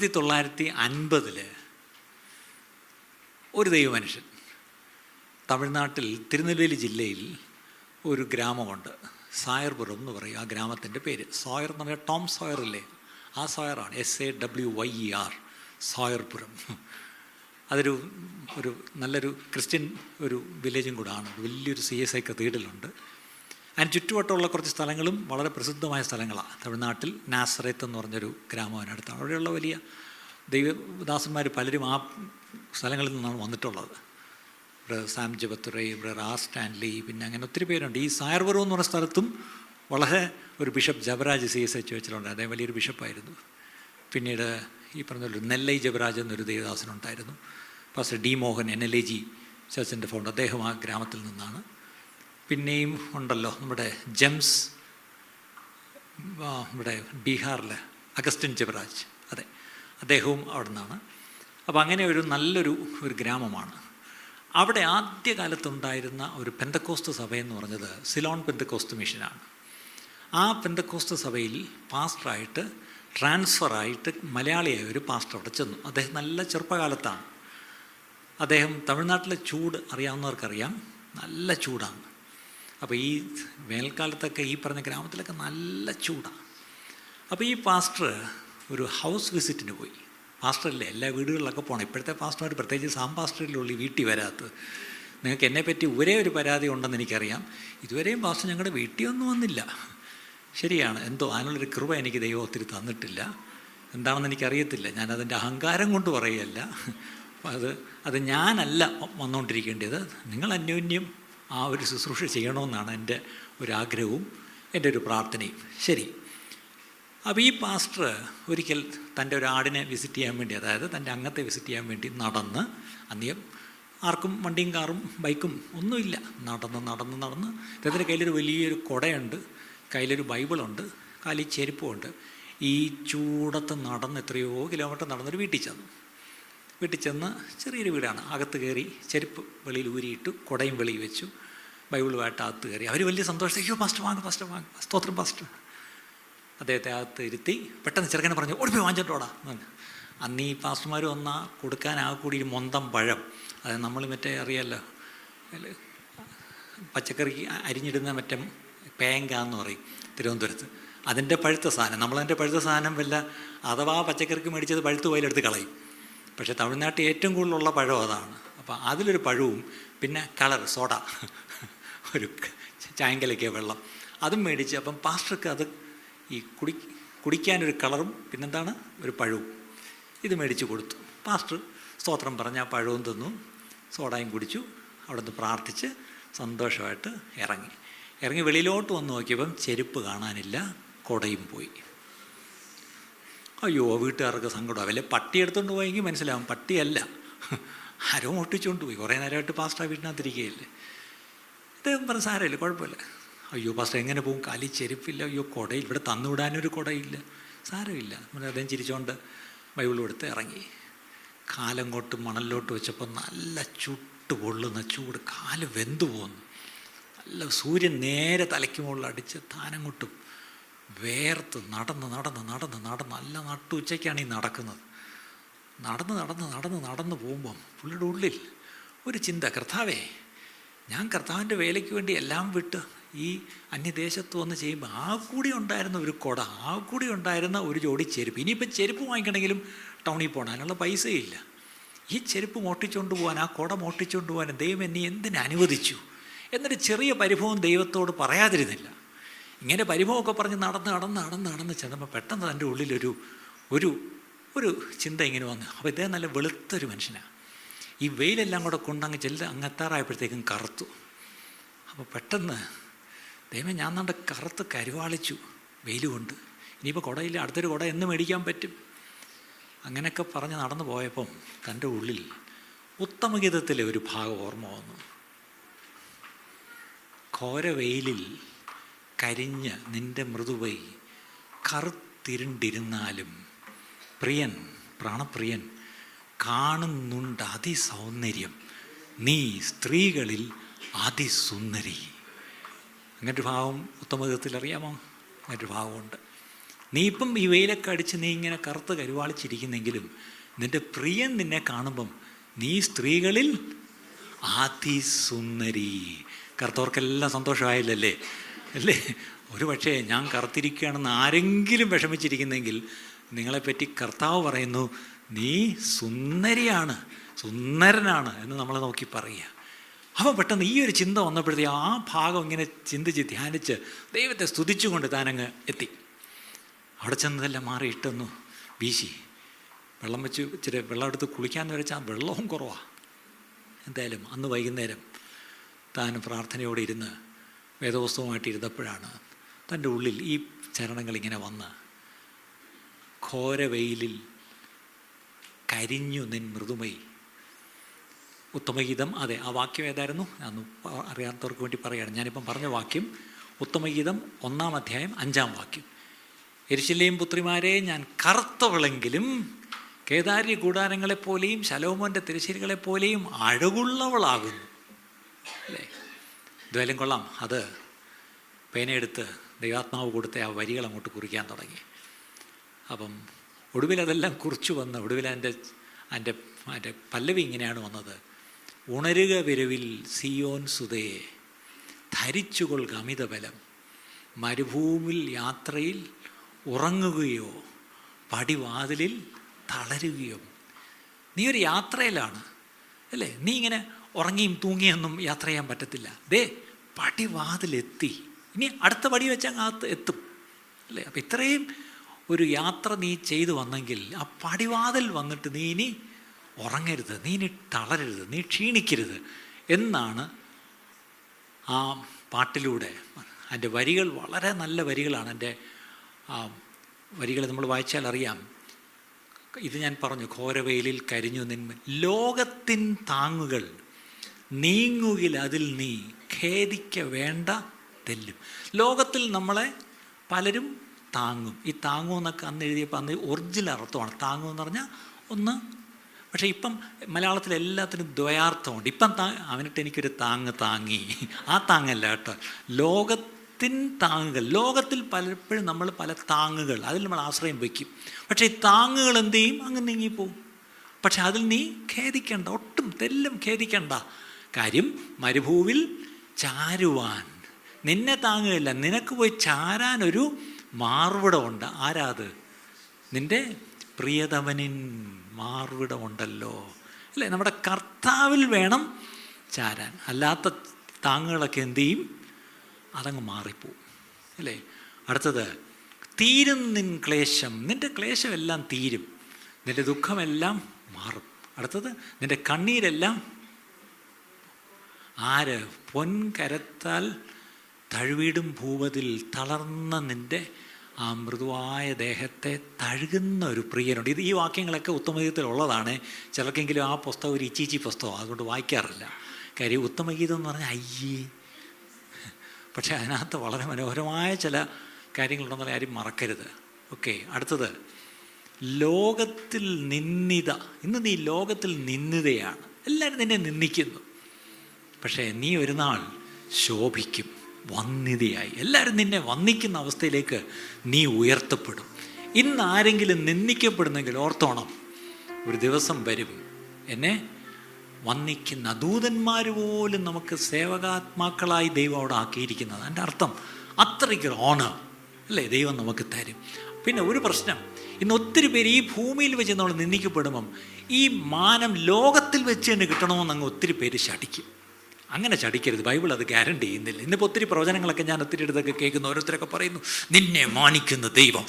ആയിരത്തി തൊള്ളായിരത്തി അൻപതിൽ ഒരു ദൈവമനുഷ്യൻ തമിഴ്നാട്ടിൽ തിരുനെൽവേലി ജില്ലയിൽ ഒരു ഗ്രാമമുണ്ട്. സായർപുരം എന്ന് പറയും ആ ഗ്രാമത്തിന്റെ പേര്. സോയർ എന്ന് പറഞ്ഞാൽ ടോം സോയർ ഇല്ലേ ആ സോയറാണ്. S A W Y E R സോയർപുരം. അതൊരു ഒരു നല്ലൊരു ക്രിസ്ത്യൻ ഒരു വില്ലേജും കൂടാണ്. വലിയൊരു സി എസ് ഐ കത്തീഡലുണ്ട് അതിന് ചുറ്റുവട്ടമുള്ള കുറച്ച് സ്ഥലങ്ങളും വളരെ പ്രസിദ്ധമായ സ്ഥലങ്ങളാണ്. തമിഴ്നാട്ടിൽ നാസറേത്ത് എന്ന് പറഞ്ഞൊരു ഗ്രാമം അതിനടുത്താണ് അവിടെയുള്ള വലിയ ദൈവദാസന്മാർ പലരും ആ സ്ഥലങ്ങളിൽ നിന്നാണ് വന്നിട്ടുള്ളത്. ഇവിടെ സാം ജബത്തുറൈ ഇവിടെ റാ സ്റ്റാൻലി പിന്നെ അങ്ങനെ ഒത്തിരി പേരുണ്ട്. ഈ സായർവറോ എന്ന് പറഞ്ഞ സ്ഥലത്തും വളരെ ഒരു bishop Jabaraj C S H വെച്ചിട്ടുണ്ട്. അദ്ദേഹം വലിയൊരു ബിഷപ്പായിരുന്നു. പിന്നീട് ഈ പറഞ്ഞ ഒരു നെല്ലൈ ജബരാജ് എന്നൊരു ദേവദാസനുണ്ടായിരുന്നു. Pastor D Mohan N L A G ചർച്ചിന്റെ found അദ്ദേഹം ആ ഗ്രാമത്തിൽ നിന്നാണ് പിന്നെയും ഉണ്ടല്ലോ നമ്മുടെ ജെംസ് നമ്മുടെ ബീഹാറിലെ അഗസ്റ്റിൻ ജബ്രാജ് അതെ അദ്ദേഹവും അവിടെ നിന്നാണ് അപ്പോൾ അങ്ങനെ ഒരു നല്ലൊരു ഒരു ഗ്രാമമാണ്. അവിടെ ആദ്യകാലത്തുണ്ടായിരുന്ന ഒരു പെന്തക്കോസ്ത് സഭയെന്ന് പറഞ്ഞത് സിലോൺ പെന്തക്കോസ്ത് മിഷനാണ്. ആ പെന്തക്കോസ്ത് സഭയിൽ പാസ്റ്ററായിട്ട് ട്രാൻസ്ഫറായിട്ട് മലയാളിയായ ഒരു പാസ്റ്റർ അവിടെ ചെന്നു. അദ്ദേഹം നല്ല ചെറുപ്പകാലത്താണ്. അദ്ദേഹം തമിഴ്നാട്ടിലെ ചൂട് അറിയാവുന്നവർക്കറിയാം. നല്ല ചൂടാണ്. അപ്പോൾ ഈ വേനൽക്കാലത്തൊക്കെ ഈ പറഞ്ഞ ഗ്രാമത്തിലൊക്കെ നല്ല ചൂടാണ് അപ്പോൾ ഈ പാസ്റ്റർ ഒരു ഹൗസ് വിസിറ്റിന് പോയി. പാസ്റ്ററല്ലേ എല്ലാ വീടുകളിലൊക്കെ പോകണം ഇപ്പോഴത്തെ പാസ്റ്റർമാർ പ്രത്യേകിച്ച് സാം പാസ്റ്ററിലുള്ള വീട്ടിൽ വരാത്തത്. നിങ്ങൾക്ക് എന്നെ പറ്റി ഒരേ ഒരു പരാതി ഉണ്ടെന്ന് എനിക്കറിയാം. ഇതുവരെയും പാസ്റ്റർ ഞങ്ങളുടെ വീട്ടിൽ ഒന്നും വന്നില്ല. ശരിയാണ് എന്തോ അതിനുള്ളൊരു കൃപ എനിക്ക് ദൈവം ഒത്തിരി തന്നിട്ടില്ല. എന്താണെന്ന് എനിക്കറിയത്തില്ല. ഞാനതിന്റെ അഹങ്കാരം കൊണ്ട് പറയുകയല്ല. അത് അത് ഞാനല്ല വന്നുകൊണ്ടിരിക്കേണ്ടത് നിങ്ങൾ അന്യോന്യം ആ ഒരു ശുശ്രൂഷ ചെയ്യണമെന്നാണ് എന്റെ ഒരാഗ്രഹവും എന്റെ ഒരു പ്രാർത്ഥനയും. ശരി. അപ്പോൾ ഈ പാസ്റ്റർ ഒരിക്കൽ തന്റെ ഒരു ആടിനെ വിസിറ്റ് ചെയ്യാൻ വേണ്ടി അതായത് തന്റെ അംഗത്തെ വിസിറ്റ് ചെയ്യാൻ വേണ്ടി നടന്ന് അന്നേ ആർക്കും വണ്ടിയും കാറും ബൈക്കും ഒന്നുമില്ല. നടന്ന് നടന്ന് നടന്ന്. അദ്ദേഹത്തിന്റെ കയ്യിലൊരു വലിയൊരു കുടയുണ്ട് കയ്യിലൊരു ബൈബിളുണ്ട് കാലിൽ ചെരുപ്പുമുണ്ട്. ഈ ചൂടത്ത് നടന്ന് എത്രയോ കിലോമീറ്റർ നടന്നൊരു വീട്ടിൽ ചെന്നു. വീട്ടിൽ ചെന്ന് ചെറിയൊരു വീടാണ്. അകത്ത് കയറി ചെരുപ്പ് വെളിയിൽ ഊരിയിട്ടു കുടയും വെളിയിൽ വെച്ചു. ബൈബിളുമായിട്ട് അകത്ത് കയറി. അവർ വലിയ സന്തോഷം അയ്യോ പാസ്റ്റർ വാങ്ങും പാസ്റ്റർ വാങ്ങും സ്തോത്രം പാസ്റ്റർ അദ്ദേഹത്തെ അകത്ത് ഇരുത്തി പെട്ടെന്ന് ചെറുക്കനെ പറഞ്ഞു ഓടിപ്പോയി വാങ്ങിച്ചിട്ടോടാ എന്ന് അന്ന് ഈ പാസ്റ്റർമാർ വന്നാൽ കൊടുക്കാൻ ആ കൂടി ഒരു മൊന്തം പഴം. അത് നമ്മൾ മറ്റേ അറിയാമല്ലോ അതിൽ പച്ചക്കറിക്ക് അരിഞ്ഞിടുന്ന മറ്റേ പേങ്ക എന്ന് പറയും തിരുവനന്തപുരത്ത്. അതിന്റെ പഴുത്ത സാധനം നമ്മളതിന്റെ പഴുത്ത സാധനം വല്ല അഥവാ പച്ചക്കറിക്ക് മേടിച്ചത് പഴുത്ത് പോയിലെടുത്ത് കളയും. പക്ഷേ തമിഴ്നാട്ടിൽ ഏറ്റവും കൂടുതലുള്ള പഴം അതാണ്. അപ്പോൾ അതിലൊരു പഴവും പിന്നെ കളർ സോഡ ഒരു ചായങ്കലയ്ക്ക് വെള്ളം. അതും മേടിച്ച് അപ്പം പാസ്റ്റർക്ക് അത് ഈ കുടി കുടിക്കാനൊരു കളറും പിന്നെന്താണ്? ഒരു പഴവും. ഇത് മേടിച്ച് കൊടുത്തു. പാസ്റ്റർ സ്തോത്രം പറഞ്ഞ് ആ പഴവും തിന്നു. സോഡയും കുടിച്ചു. അവിടെ നിന്ന് പ്രാർത്ഥിച്ച് സന്തോഷമായിട്ട് ഇറങ്ങി. ഇറങ്ങി വെളിയിലോട്ട് വന്ന് നോക്കിയപ്പം ചെരുപ്പ് കാണാനില്ല കൊടയും പോയി. അയ്യോ വീട്ടുകാർക്ക് സങ്കടം അവലെ പട്ടി എടുത്തുകൊണ്ട് പോയെങ്കിൽ മനസ്സിലാവും. പട്ടിയല്ല. ആരോ ഒട്ടിച്ചുകൊണ്ട് പോയി. കുറേ നേരമായിട്ട് പാസ്റ്റർ വീട്ടിനകത്തിരിക്കുകയല്ലേ. ഇത് പറഞ്ഞ സാരമില്ല കുഴപ്പമില്ല. അയ്യോ പാസ്റ്റർ എങ്ങനെ പോകും? കാലി ചെരുപ്പില്ല. അയ്യോ കുടയിൽ ഇവിടെ തന്നുവിടാനൊരു കുടയില്ല. സാരമില്ല. നമ്മൾ അദ്ദേഹം ചിരിച്ചുകൊണ്ട് ബൈബിൾ എടുത്ത് ഇറങ്ങി. കാലം കാലങ്ങോട്ട് മണലിലോട്ട് വെച്ചപ്പോൾ നല്ല ചുട്ട് പൊള്ളുന്ന ചൂട് കാൽ വെന്തു പോകുന്നു നല്ല സൂര്യൻ നേരെ തലയ്ക്ക് മുകളിൽ അടിച്ച് താനങ്ങോട്ടും വേർത്ത് നടന്ന് നടന്ന് നടന്ന് നടന്ന് നല്ല നട്ടു ഉച്ചയ്ക്കാണ് ഈ നടക്കുന്നത്. നടന്ന് നടന്ന് നടന്ന് നടന്ന് പോകുമ്പം പുള്ളിയുടെ ഉള്ളിൽ ഒരു ചിന്ത കർത്താവേ ഞാൻ കർത്താവിന്റെ വേലയ്ക്ക് വേണ്ടി എല്ലാം വിട്ട് ഈ അന്യദേശത്ത് വന്ന് ചെയ്യുമ്പോൾ ആ കൂടി ഉണ്ടായിരുന്ന ഒരു കുട ആ കൂടി ഉണ്ടായിരുന്ന ഒരു ജോഡി ചെരുപ്പ്. ഇനിയിപ്പോൾ ചെരുപ്പ് വാങ്ങിക്കണമെങ്കിലും ടൗണിൽ പോകണം അതിനുള്ള പൈസയില്ല ഈ ചെരുപ്പ് മോട്ടിച്ചുകൊണ്ട് പോകാൻ ആ കുട മോട്ടിച്ചുകൊണ്ട് പോകാൻ ദൈവം എന്നെ എന്തിനനുവദിച്ചു? എന്നൊരു ചെറിയ പരിഭവം ദൈവത്തോട് പറയാതിരുന്നില്ല. ഇങ്ങനെ പരിഭവമൊക്കെ പറഞ്ഞ് നടന്ന് നടന്ന് നടന്ന് നടന്ന് ചെന്നപ്പോൾ പെട്ടെന്ന് തന്റെ ഉള്ളിലൊരു ഒരു ഒരു ചിന്ത ഇങ്ങനെ വന്നു. അപ്പോൾ ഇദ്ദേഹം നല്ല വെളുത്തൊരു മനുഷ്യനാണ് ഈ വെയിലെല്ലാം കൂടെ കൊണ്ടങ്ങ് അങ്ങ് എത്താറായപ്പോഴത്തേക്കും കറുത്തു. അപ്പോൾ പെട്ടെന്ന് ദൈവം ഞാൻ നമ്മുടെ കറുത്ത് കരുവാളിച്ചു വെയിൽ കൊണ്ട് ഇനിയിപ്പോൾ കുടയില്ല അടുത്തൊരു കുട എന്ന് മേടിക്കാൻ പറ്റും. അങ്ങനെയൊക്കെ പറഞ്ഞ് നടന്നു പോയപ്പം തന്റെ ഉള്ളിൽ ഉത്തമഗീതത്തിലെ ഒരു ഭാഗം ഓർമ്മ വന്നു. ഘോര വെയിലിൽ കരിഞ്ഞ് നിന്റെ മൃദുവൈ കറുത്തിരുണ്ടിരുന്നാലും പ്രിയൻ പ്രാണപ്രിയൻ കാണുന്നുണ്ട് അതിസൗന്ദര്യം. നീ സ്ത്രീകളിൽ അതിസുന്ദരി. അങ്ങനൊരു ഭാവം ഉത്തമവിധത്തിൽ അറിയാമോ? അങ്ങനൊരു ഭാവമുണ്ട്. നീ ഇപ്പം ഈ വെയിലൊക്കെ അടിച്ച് നീ ഇങ്ങനെ കറുത്ത് കരുവാളിച്ചിരിക്കുന്നെങ്കിലും നിന്റെ പ്രിയൻ നിന്നെ കാണുമ്പം നീ സ്ത്രീകളിൽ അതിസുന്ദരി. കറുത്തവർക്കെല്ലാം സന്തോഷമായില്ലല്ലേ? അല്ലേ? ഒരു പക്ഷേ ഞാൻ കറുത്തിരിക്കുകയാണെന്ന് ആരെങ്കിലും വിഷമിച്ചിരിക്കുന്നെങ്കിൽ നിങ്ങളെപ്പറ്റി കർത്താവ് പറയുന്നു നീ സുന്ദരിയാണ് സുന്ദരനാണ് എന്ന് നമ്മൾ നോക്കി പറയുക. അപ്പോൾ പെട്ടെന്ന് ഈ ഒരു ചിന്ത വന്നപ്പോഴത്തേക്ക് ആ ഭാഗം ഇങ്ങനെ ചിന്തിച്ച് ധ്യാനിച്ച് ദൈവത്തെ സ്തുതിച്ചുകൊണ്ട് താനങ്ങ് എത്തി. അവിടെ ചെന്നതെല്ലാം മാറിയിട്ടെന്നു വീശി വെള്ളം വെച്ച് ഇച്ചിരി വെള്ളം എടുത്ത് കുളിക്കാമെന്ന് വെച്ചാൽ വെള്ളവും കുറവാണ് എന്തായാലും അന്ന് വൈകുന്നേരം താൻ പ്രാർത്ഥനയോടെ ഇരുന്ന് വേദപുസ്തകമായിട്ട് തന്റെ ഉള്ളിൽ ഈ ചരണങ്ങൾ ഇങ്ങനെ വന്ന് ഘോരവെയിലിൽ കരിഞ്ഞു നിൻ മൃദുമൈ. ഉത്തമഗീതം അതെ ആ വാക്യം ഏതായിരുന്നു? അന്ന് അറിയാത്തവർക്ക് വേണ്ടി പറയുകയാണ്. ഞാനിപ്പം പറഞ്ഞ വാക്യം ഉത്തമഗീതം ഒന്നാം അധ്യായം അഞ്ചാം വാക്യം. എരിശിലെയും പുത്രിമാരെ ഞാൻ കറുത്തവളെങ്കിലും കേദാരി കൂടാരങ്ങളെപ്പോലെയും ശലോമോന്റെ തിരശ്ശേരികളെപ്പോലെയും അഴകുള്ളവളാകുന്നു. അല്ലേ? ഇതുവല്ലം കൊള്ളാം. അത് പേനയെടുത്ത് ദൈവാത്മാവ് കൊടുത്ത ആ വരികൾ അങ്ങോട്ട് കുറിക്കാൻ തുടങ്ങി. അപ്പം ഒടുവിൽ അതെല്ലാം കുറിച്ചു വന്ന് ഒടുവിൽ എന്റെ എന്റെ എന്റെ പല്ലവി ഇങ്ങനെയാണ് വന്നത്. ഉണരുക വിരവിൽ സിയോൻ സുതയെ ധരിച്ചുകൊള്ളുക അമിതബലം. മരുഭൂമിൽ യാത്രയിൽ ഉറങ്ങുകയോ പടിവാതിലിൽ തളരുകയോ. നീ ഒരു യാത്രയിലാണ് അല്ലേ? നീ ഇങ്ങനെ ഉറങ്ങിയും തൂങ്ങിയൊന്നും യാത്ര ചെയ്യാൻ പറ്റത്തില്ല. ദേ പടിവാതിലെത്തി. ഇനി അടുത്ത പടി വെച്ചാൽ അകത്ത് എത്തും. അല്ലേ? അപ്പം ഇത്രയും ഒരു യാത്ര നീ ചെയ്തു വന്നെങ്കിൽ ആ പടിവാതിൽ വന്നിട്ട് നീ ഇനി ഉറങ്ങരുത് നീ ഇനി തളരരുത് നീ ക്ഷീണിക്കരുത് എന്നാണ് ആ പാട്ടിലൂടെ അതിന്റെ വരികൾ വളരെ നല്ല വരികളാണ്. എന്റെ ആ വരികൾ നമ്മൾ വായിച്ചാൽ അറിയാം. ഇത് ഞാൻ പറഞ്ഞു ഘോരവെയിലിൽ കരിഞ്ഞു നിന്മ ലോകത്തിൻ താങ്ങുകൾ നീങ്ങുകിൽ അതിൽ നീ ഖേദിക്ക വേണ്ട തെല്ലും. ലോകത്തിൽ നമ്മളെ പലരും താങ്ങും. ഈ താങ്ങും എന്നൊക്കെ അന്ന് എഴുതിയപ്പോൾ അന്ന് ഒറിജിനൽ അർത്ഥമാണ്. താങ്ങും എന്ന് പറഞ്ഞാൽ ഒന്ന് പക്ഷേ ഇപ്പം മലയാളത്തിൽ എല്ലാത്തിനും ദ്വയാർത്ഥമുണ്ട്. ഇപ്പം താ അവനിട്ട് എനിക്കൊരു താങ്ങ് താങ്ങി. ആ താങ്ങല്ല കേട്ടോ. ലോകത്തിൻ താങ്ങുകൾ ലോകത്തിൽ പലപ്പോഴും നമ്മൾ പല താങ്ങുകൾ അതിൽ നമ്മൾ ആശ്രയം വയ്ക്കും. പക്ഷേ ഈ താങ്ങുകൾ എന്ത് ചെയ്യും? അങ്ങ് നീങ്ങിപ്പോവും. പക്ഷെ അതിൽ നീ ഖേദിക്കേണ്ട ഒട്ടും തെല്ലും ഖേദിക്കണ്ട. കാര്യം മരുഭൂവിൽ ചാരുവാൻ. നിന്നെ താങ്ങുകയില്ല. നിനക്ക് പോയി ചാരാനൊരു മാർവിടമുണ്ട്. ആരാത് നിന്റെ പ്രിയതമനിൻ മാർവിടമുണ്ടല്ലോ. അല്ലേ? നമ്മുടെ കർത്താവിൽ വേണം ചാരാൻ. അല്ലാത്ത താങ്ങുകളൊക്കെ എന്തു ചെയ്യും? അതങ്ങ് മാറിപ്പോവും. അല്ലേ? അടുത്തത് തീരും നിൻ ക്ലേശം. നിന്റെ ക്ലേശമെല്ലാം തീരും. നിന്റെ ദുഃഖമെല്ലാം മാറും. അടുത്തത് നിന്റെ കണ്ണീരെല്ലാം ആര്? പൊൻകരത്താൽ തഴുവിടും ഭൂപതിൽ തളർന്ന നിന്റെ ആ മൃദുവായ ദേഹത്തെ തഴുകുന്ന ഒരു പ്രിയനുണ്ട്. ഇത് ഈ വാക്യങ്ങളൊക്കെ ഉത്തമഗീതത്തിലുള്ളതാണ്. ചിലർക്കെങ്കിലും ആ പുസ്തകം ഒരു ഇച്ചിച്ചി പുസ്തകം അതുകൊണ്ട് വായിക്കാറില്ല. കാര്യം ഉത്തമഗീതം എന്ന് പറഞ്ഞാൽ അയ്യേ. പക്ഷേ അതിനകത്ത് വളരെ മനോഹരമായ ചില കാര്യങ്ങളുണ്ടെന്നുള്ള കാര്യം മറക്കരുത്. ഓക്കെ അടുത്തത്. ലോകത്തിൽ നിന്നിത ഇന്ന് നീ ലോകത്തിൽ നിന്നിതയാണ് എല്ലാവരും നിന്നെ നിന്ദിക്കുന്നു. പക്ഷേ നീ ഒരു നാൾ ശോഭിക്കും വന്നിതയായി എല്ലാവരും നിന്നെ വന്നിക്കുന്ന അവസ്ഥയിലേക്ക് നീ ഉയർത്തപ്പെടും. ഇന്ന് ആരെങ്കിലും നിന്ദിക്കപ്പെടുന്നെങ്കിൽ ഓർത്തോണം ഒരു ദിവസം വരും. എന്നെ വന്നിക്കുന്ന ദൂതന്മാർ പോലും നമുക്ക് സേവകാത്മാക്കളായി ദൈവം അവിടെ ആക്കിയിരിക്കുന്നത്. അതിന്റെ അർത്ഥം അത്രയ്ക്ക് ഓണർ അല്ലേ ദൈവം നമുക്ക് തരും. പിന്നെ ഒരു പ്രശ്നം ഇന്ന് ഒത്തിരി പേര് ഈ ഭൂമിയിൽ വെച്ച് നമ്മൾ നിന്ദിക്കപ്പെടുമ്പം ഈ മാനം ലോകത്തിൽ വെച്ച് തന്നെ കിട്ടണമെന്ന് അങ്ങ് ഒത്തിരി പേര് ശടിക്കും അങ്ങനെ ചടിക്കരുത്. ബൈബിൾ അത് ഗ്യാരണ്ടി ചെയ്യുന്നില്ല. ഇന്നിപ്പോൾ ഒത്തിരി പ്രവചനങ്ങളൊക്കെ ഞാൻ ഒത്തിരി ഇടത്തൊക്കെ കേൾക്കുന്നു. ഓരോരുത്തരൊക്കെ പറയുന്നു നിന്നെ മാനിക്കുന്ന ദൈവം.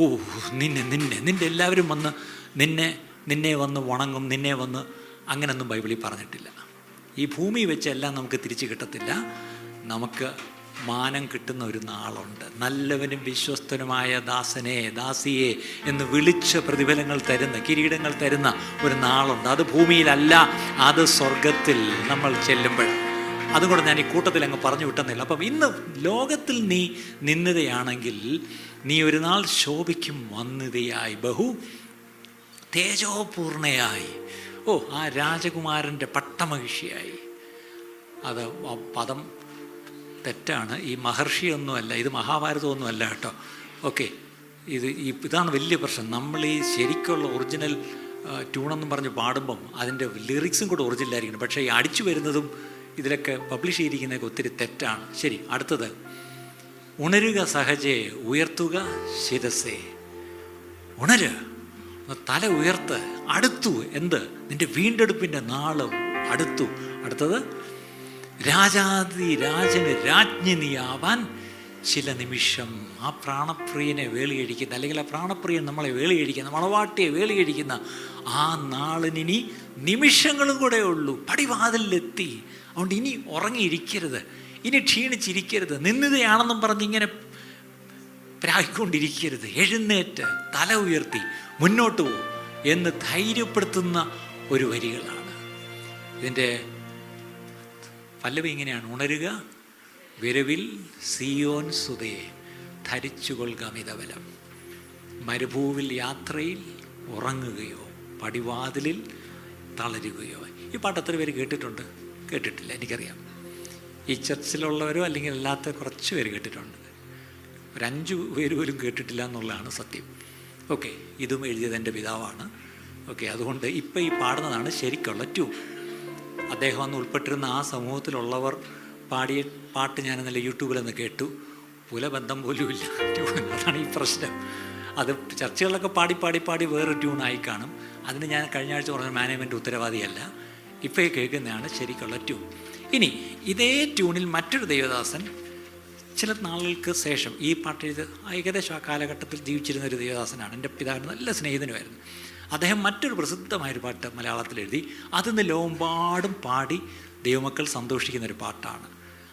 ഓ നിന്നെ നിന്നെ നിന്റെ എല്ലാവരും വന്ന് നിന്നെ നിന്നെ വന്ന് വണങ്ങും നിന്നെ വന്ന് അങ്ങനെയൊന്നും ബൈബിളിൽ പറഞ്ഞിട്ടില്ല. ഈ ഭൂമി വെച്ചെല്ലാം നമുക്ക് തിരിച്ചു കിട്ടത്തില്ല. നമുക്ക് മാനം കിട്ടുന്ന ഒരു നാളുണ്ട്. നല്ലവനും വിശ്വസ്തനുമായ ദാസനെ ദാസിയെ എന്ന് വിളിച്ച പ്രതിഫലങ്ങൾ തരുന്ന കിരീടങ്ങൾ തരുന്ന ഒരു നാളുണ്ട്. അത് ഭൂമിയിലല്ല അത് സ്വർഗത്തിൽ നമ്മൾ ചെല്ലുമ്പോൾ അതുകൊണ്ട് ഞാൻ ഈ കൂട്ടത്തിൽ അങ്ങ് പറഞ്ഞു വിട്ടെന്നില്ല. അപ്പം ഇന്ന് ലോകത്തിൽ നീ നിന്നതയാണെങ്കിൽ നീ ഒരു നാൾ ശോഭിക്കും വന്നിതയായി. ബഹു തേജോപൂർണയായി. ഓ ആ രാജകുമാരന്റെ പട്ടമഹിഷിയായി. അത് പദം തെറ്റാണ്. ഈ മഹർഷിയൊന്നുമല്ല ഇത് മഹാഭാരതമൊന്നുമല്ല കേട്ടോ. ഓക്കെ ഇത് ഈ ഇതാണ് വലിയ പ്രശ്നം. നമ്മൾ ഈ ശരിക്കുള്ള ഒറിജിനൽ ട്യൂണെന്നും പറഞ്ഞ് പാടുമ്പം അതിന്റെ ലിറിക്സും കൂടെ ഒറിജിനൽ ആയിരിക്കണം പക്ഷേ ഈ അടിച്ചു വരുന്നതും ഇതിലൊക്കെ പബ്ലിഷ് ചെയ്തിരിക്കുന്നതൊക്കെ ഒത്തിരി തെറ്റാണ്. ശരി അടുത്തത്. ഉണരുക സഹജേ ഉയർത്തുക ശിരസേ. ഉണര് തല ഉയർത്ത് അടുത്തു എന്ത്? നിന്റെ വീണ്ടെടുപ്പിന്റെ നാളും അടുത്തു. അടുത്തത് രാജാതി രാജന് രാജ്ഞി നീയാവാൻ ചില നിമിഷം ആ പ്രാണപ്രിയനെ വേളിയടിക്കുന്ന അല്ലെങ്കിൽ ആ പ്രാണപ്രിയൻ നമ്മളെ വേളിയടിക്കുന്ന മണവാട്ടിയെ വേളിയടിക്കുന്ന ആ നാളിനി നിമിഷങ്ങളും കൂടെ ഉള്ളൂ. പടിവാതിലെത്തി. അതുകൊണ്ട് ഇനി ഉറങ്ങിയിരിക്കരുത്. ഇനി ക്ഷീണിച്ചിരിക്കരുത്. നിന്നിതയാണെന്നും പറഞ്ഞ് ഇങ്ങനെ പ്രായിക്കൊണ്ടിരിക്കരുത്. എഴുന്നേറ്റ് തല ഉയർത്തി മുന്നോട്ട് പോകും എന്ന് ധൈര്യപ്പെടുത്തുന്ന ഒരു വരികളാണ്. ഇതിന്റെ പല്ലവി ഇങ്ങനെയാണ് ഉണരുക വിരവിൽ സിയോൻ സുതയെ ധരിച്ചുകൊള്ളുക മിതബലം. മരുഭൂവിൽ യാത്രയിൽ ഉറങ്ങുകയോ പടിവാതിലിൽ തളരുകയോ. ഈ പാട്ട് എത്ര പേര് കേട്ടിട്ടുണ്ട്? കേട്ടിട്ടില്ല എനിക്കറിയാം. ഈ ചർച്ചിലുള്ളവരോ അല്ലെങ്കിൽ അല്ലാത്ത കുറച്ച് പേര് കേട്ടിട്ടുണ്ട്. ഒരു പേര് പോലും കേട്ടിട്ടില്ല എന്നുള്ളതാണ് സത്യം. ഓക്കെ ഇതും എഴുതിയത് എന്റെ പിതാവാണ്. ഓക്കെ അതുകൊണ്ട് ഇപ്പം ഈ പാടുന്നതാണ് ശരിക്കുള്ള ട്യൂൺ. അദ്ദേഹം അന്ന് ഉൾപ്പെട്ടിരുന്ന ആ സമൂഹത്തിലുള്ളവർ പാടിയ പാട്ട് ഞാൻ ഇന്നലെ യൂട്യൂബിലൊന്ന് കേട്ടു. പുലബന്ധം പോലുമില്ല ട്യൂൺ അതാണ് ഈ പ്രശ്നം. അത് ചർച്ചകളിലൊക്കെ പാടി പാടി പാടി വേറെ ട്യൂണായി കാണും. അതിന് ഞാൻ കഴിഞ്ഞ ആഴ്ച പറഞ്ഞ മാനേജ്മെന്റ് ഉത്തരവാദിയല്ല. ഇപ്പോൾ കേൾക്കുന്നതാണ് ശരിക്കുള്ള ട്യൂൺ. ഇനി ഇതേ ട്യൂണിൽ മറ്റൊരു ദേവദാസൻ ചില നാളുകൾക്ക് ശേഷം ഈ പാട്ട് ഏകദേശം ആ കാലഘട്ടത്തിൽ ജീവിച്ചിരുന്ന ഒരു ദേവദാസനാണ്. എന്റെ പിതാവിന് നല്ല സ്നേഹിതനുമായിരുന്നു. അദ്ദേഹം മറ്റൊരു പ്രസിദ്ധമായൊരു പാട്ട് മലയാളത്തിൽ എഴുതി അതിന്ന് ലോകമ്പാടും പാടി ദൈവമക്കൾ സന്തോഷിക്കുന്ന ഒരു പാട്ടാണ്.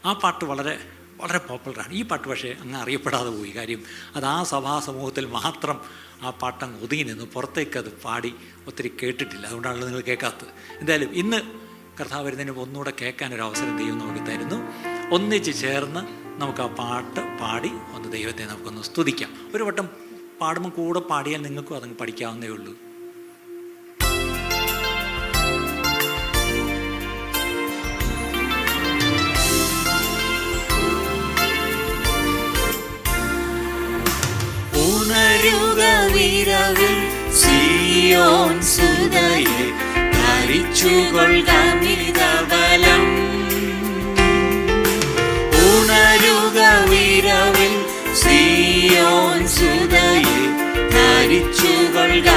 ആ പാട്ട് വളരെ വളരെ പോപ്പുലറാണ്. ഈ പാട്ട് പക്ഷേ അങ്ങ് അറിയപ്പെടാതെ പോയി. കാര്യം അത് ആ സഭാ സമൂഹത്തിൽ മാത്രം ആ പാട്ടങ്ങ് ഒതുങ്ങി നിന്ന് പുറത്തേക്ക് അത് പാടി ഒത്തിരി കേട്ടിട്ടില്ല. അതുകൊണ്ടാണ് നിങ്ങൾ കേൾക്കാത്തത്. എന്തായാലും ഇന്ന് കർത്താവ് വരുന്നതിന് ഒന്നുകൂടെ കേൾക്കാൻ ഒരു അവസരം ദൈവം നമുക്ക് തരുന്നു. ഒന്നിച്ച് ചേർന്ന് നമുക്ക് ആ പാട്ട് പാടി ഒന്ന് ദൈവത്തെ നമുക്കൊന്ന് സ്തുതിക്കാം. ഒരു വട്ടം പാടുമ്പോൾ കൂടെ പാടിയാൽ നിങ്ങൾക്കും അതങ്ങ് പഠിക്കാവുന്നേ ഉള്ളൂ. ഉണരുക വിരവിൽ സിയോൻ സുതയെ ധരിച്ചുകൊള്ളുക മിതബലം ഉണരുക വിരവിൽ സിയോൻ സുതയെ ധരിച്ചുകൊള്ളുക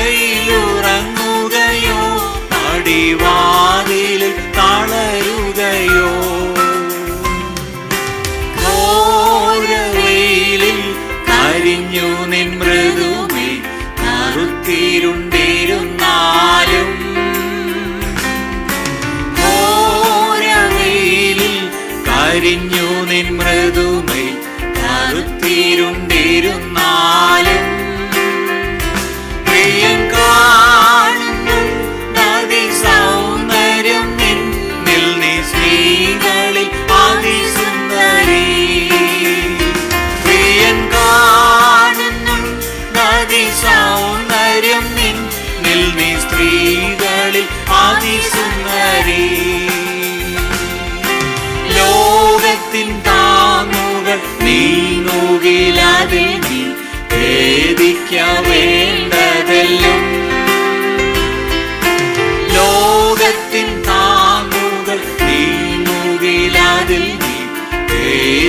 கையிலோ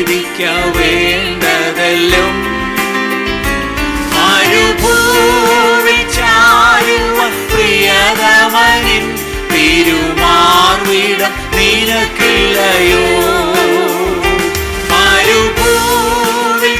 ഖേദിക്ക വേണ്ടതെല്ലാം മരുഭൂവിൽ ചാരുവൻ പ്രിയതമനിൻ തിരുമാർവിടം നിനക്കില്ലയോ? മരുഭൂവിൽ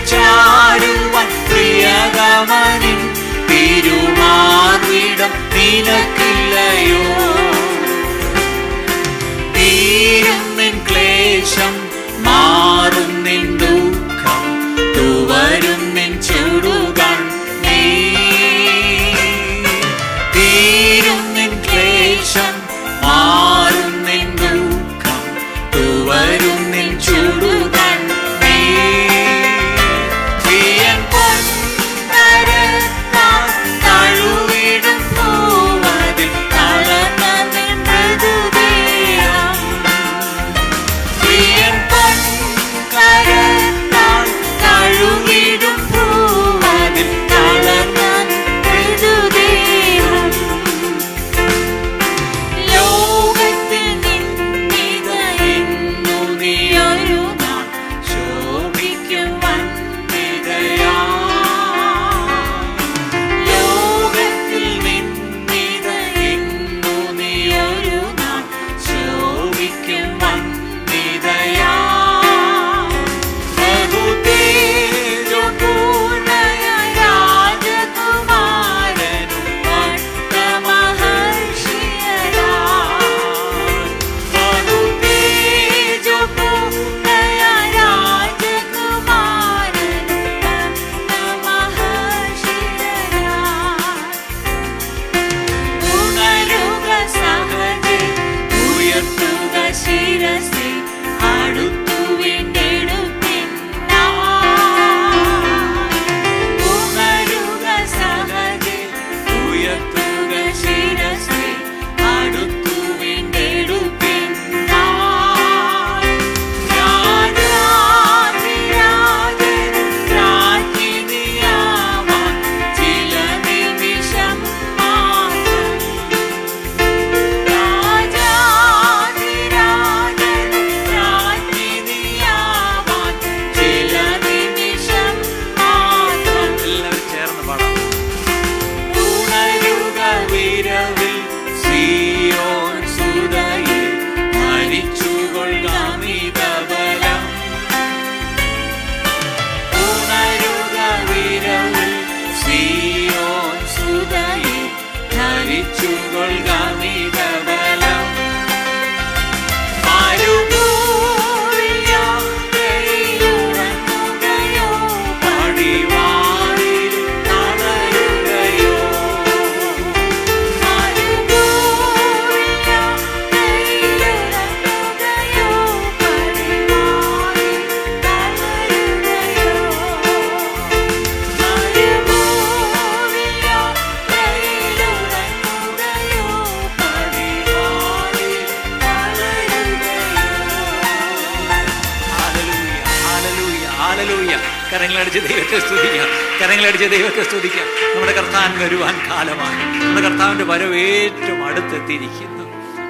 കരങ്ങളടിച്ച് ദൈവത്തെ സ്തുതിക്കാം. കരങ്ങളടിച്ച് ദൈവത്തെ സ്തുതിക്കാം. നമ്മുടെ കർത്താൻ വരുവാൻ കാലമാണ് നമ്മുടെ കർത്താവിന്റെ വരവ് ഏറ്റവും അടുത്തെത്തിയിരിക്കുന്നു.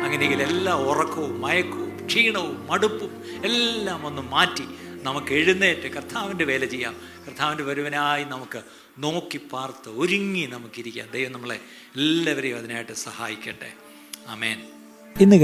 അങ്ങനെയെങ്കിൽ എല്ലാ ഉറക്കവും മയക്കവും ക്ഷീണവും മടുപ്പും എല്ലാം ഒന്ന് മാറ്റി നമുക്ക് എഴുന്നേറ്റ് കർത്താവിന്റെ വേല ചെയ്യാം. കർത്താവിന്റെ വരുവനായി നമുക്ക് നോക്കി പാർത്ത് ഒരുങ്ങി നമുക്കിരിക്കാം. ദൈവം നമ്മളെ എല്ലാവരെയും അതിനായിട്ട് സഹായിക്കട്ടെ. അമേൻ ഇന്ന്